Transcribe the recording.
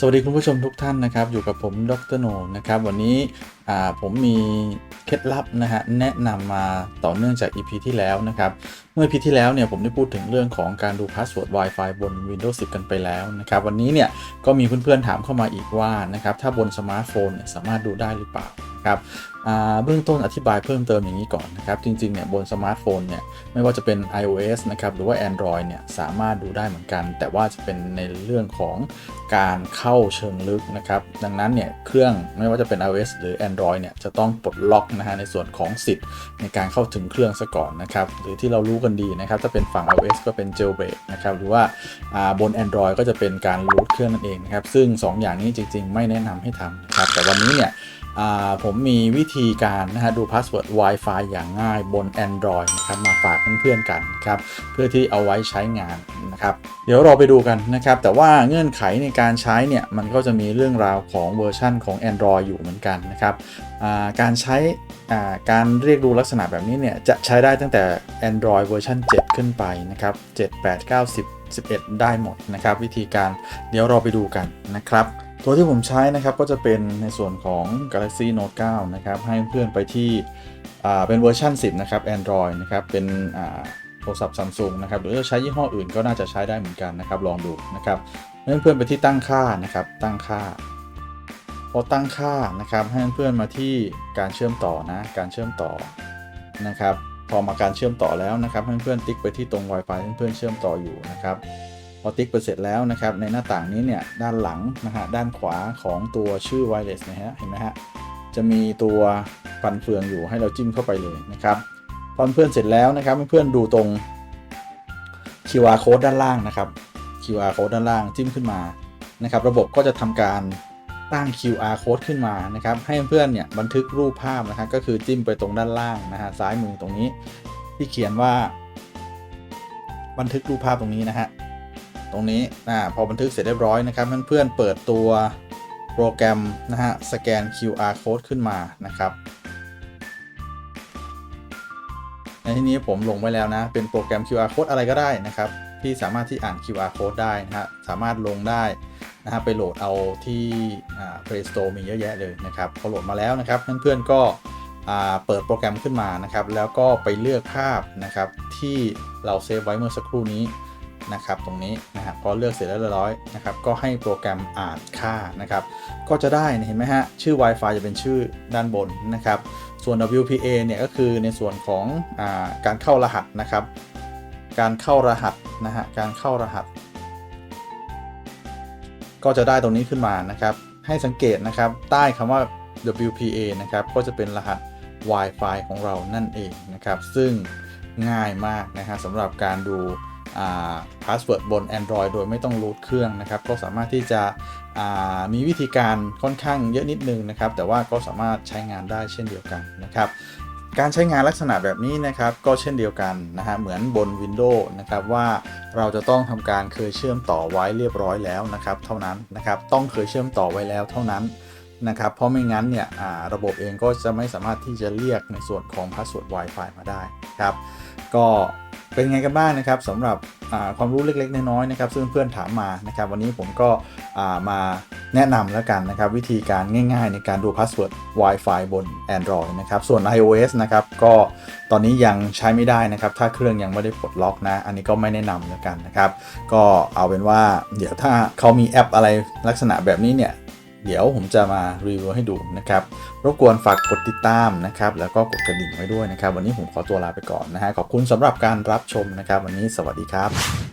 สวัสดีคุณผู้ชมทุกท่านนะครับ อยู่กับผมดรโนนะครับ วันนี้ผมมีเคล็ดลับนะฮะแนะนำมาต่อเนื่องจาก EP ที่แล้วนะครับ เมื่อ EP ที่แล้วเนี่ยผมได้พูดถึงเรื่องของการดูพาสเวิร์ด Wi-Fi บน Windows 10 กันไปแล้วนะครับ วันนี้เนี่ยก็มีเพื่อนๆถามเข้ามาอีกว่านะครับถ้าบนสมาร์ทโฟนเนี่ยสามารถดูได้หรือเปล่า ครับเบื้องต้นอธิบายเพิ่มเติมอย่างนี้ก่อนนะครับจริงๆเนี่ยบนสมาร์ทโฟนเนี่ยไม่ว่าจะเป็น iOS นะครับหรือว่า Android เนี่ยสามารถดูได้เหมือนกัน แต่ว่าจะเป็นในเรื่องของการเข้าเชิงลึกนะครับดังนั้นเนี่ยเครื่องไม่ว่าจะเป็น iOS หรือ Android เนี่ยจะต้องปลดล็อกนะฮะในส่วนของสิทธิ์ในการเข้าถึงเครื่องซะก่อนนะครับหรือที่เรารู้กันดีนะครับถ้าเป็นฝั่ง iOS ก็เป็น jailbreak นะครับหรือว่าาบน Android ก็จะเป็นการรูทเครื่องนั่นเองนะครับซึ่ง 2 อย่างนี้จริง ๆ ไม่แนะนำให้ทำนะครับแต่วันนี้เนี่ยผมมีวิธีการนะฮะดูพาสเวิร์ด Wi-Fi อย่างง่ายบน Android นะครับมาฝากเพื่อนๆกันครับเพื่อที่เอาไว้ใช้งานนะครับเดี๋ยวเราไปดูกันนะครับแต่ว่าเงื่อนไขในการใช้เนี่ยมันก็จะมีเรื่องราวของเวอร์ชั่นของ Android อยู่เหมือนกันนะครับการใช้การเรียกดูลักษณะแบบนี้เนี่ยจะใช้ได้ตั้งแต่ Android เวอร์ชัน7 ขึ้นไปนะครับ7 8 9 10 11 ได้หมดนะครับวิธีการเดี๋ยวเราไปดูกันนะครับ ตัวที่ผมใช้นะครับก็จะเป็นในส่วนของ Galaxy Note 9 นะครับ ให้เพื่อนไปที่เป็นเวอร์ชัน10 นะครับ Android นะครับ เป็นโทรศัพท์ Samsung นะครับ หรือจะใช้ยี่ห้ออื่นก็น่าจะใช้ได้เหมือนกันนะครับ ลองดูนะครับให้เพื่อนไปที่ตั้งค่านะครับ ตั้งค่า พอตั้งค่านะครับ ให้เพื่อนมาที่การเชื่อมต่อนะ การเชื่อมต่อนะครับ พอมาการเชื่อมต่อแล้วนะครับให้เพื่อนติ๊กไปที่ตรง Wi-Fi ที่เพื่อนเชื่อมต่ออยู่นะครับ อติ๊กไปเสร็จแล้วนะครับ ในหน้าต่างนี้เนี่ยด้านหลังนะฮะด้านขวาของตัวชื่อ wireless นะฮะเห็นไหมฮะจะมีตัวฟันเฟืองอยู่ให้เราจิ้มเข้าไปเลยนะครับพอเพื่อนเสร็จแล้วนะครับเพื่อนดูตรง QR code ด้านล่างนะครับ QR code ด้านล่างจิ้มขึ้นมานะครับ ระบบก็จะทำการตั้ง QR code ขึ้นมานะครับ ให้เพื่อนเนี่ยบันทึกรูปภาพนะฮะก็คือจิ้มไปตรงด้านล่างนะฮะซ้ายมือตรงนี้ ที่เขียนว่า บันทึกรูปภาพตรงนี้นะฮะ ตรงนี้นะพอบันทึกเสร็จเรียบร้อยนะครับเพื่อนๆเปิดตัวโปรแกรมนะฮะสแกน QR code ขึ้นมานะครับ ในที่นี้ผมลงไว้แล้วนะ เป็นโปรแกรม QR code อะไรก็ได้นะครับ ที่สามารถที่อ่าน QR code ได้นะฮะสามารถลงได้นะฮะไปโหลดเอาที่อ่า Play Store มีเยอะแยะเลยนะครับพอโหลดมาแล้วนะครับเพื่อนๆก็เปิดโปรแกรมขึ้นมานะครับ แล้วก็ไปเลือกภาพนะครับที่เราเซฟไว้เมื่อสักครู่นี้ นะครับตรงนี้นะครับพอเลือกเสร็จแล้วเรียบร้อยนะครับก็ให้โปรแกรมอ่านค่านะครับก็จะได้เห็นไหมฮะชื่อ Wi-Fi จะเป็นชื่อด้านบนนะครับส่วน WPA เนี่ยก็คือในส่วนของอาการเข้ารหัสนะครับ การเข้ารหัสนะฮะการเข้ารหัส ก็จะได้ตรงนี้ขึ้นมานะครับ ให้สังเกตนะครับใต้คำว่า WPA นะครับก็จะเป็นรหัส Wi-Fi ของเรานั่นเองนะครับ ซึ่งง่ายมากนะฮะสำหรับการดู พาสเวิร์ดบน Android โดยไม่ต้องรูทเครื่องนะครับ ก็สามารถที่จะมีวิธีการค่อนข้างเยอะนิดนึงนะครับ แต่ว่าก็สามารถใช้งานได้เช่นเดียวกันนะครับการใช้งานลักษณะแบบนี้นะครับก็เช่นเดียวกันนะฮะเหมือนบน Windows นะครับว่าเราจะต้องทำการเคยเชื่อมต่อไว้เรียบร้อยแล้วนะครับเท่านั้นนะครับต้องเคยเชื่อมต่อไว้แล้วเท่านั้นนะครับเพราะไม่งั้นเนี่ยระบบเองก็จะไม่สามารถที่จะเรียกในส่วนของ Password Wi-Fi มาได้ครับก็ เป็นไงกันบ้างนะครับสำหรับความรู้เล็กๆ น้อยๆนะครับซึ่งเพื่อนถามมานะครับวันนี้ผมก็มาแนะนำแล้วกันนะครับวิธีการง่ายๆ ในการดูพาสเวิร์ด Wi-Fi บน Android นะครับส่วน iOS นะครับก็ตอนนี้ยังใช้ไม่ได้นะครับถ้าเครื่องยังไม่ได้ปลดล็อกนะอันนี้ก็ไม่แนะนำแล้วกันนะครับก็เอาเป็นว่าเดี๋ยวถ้าเขามีแอปอะไรลักษณะแบบนี้เนี่ย เดี๋ยวผมจะมารีวิวให้ดูนะครับ รบกวนฝากกดติดตามนะครับ แล้วก็กดกระดิ่งไว้ด้วยนะครับ วันนี้ผมขอตัวลาไปก่อนนะฮะ ขอบคุณสำหรับการรับชมนะครับ วันนี้สวัสดีครับ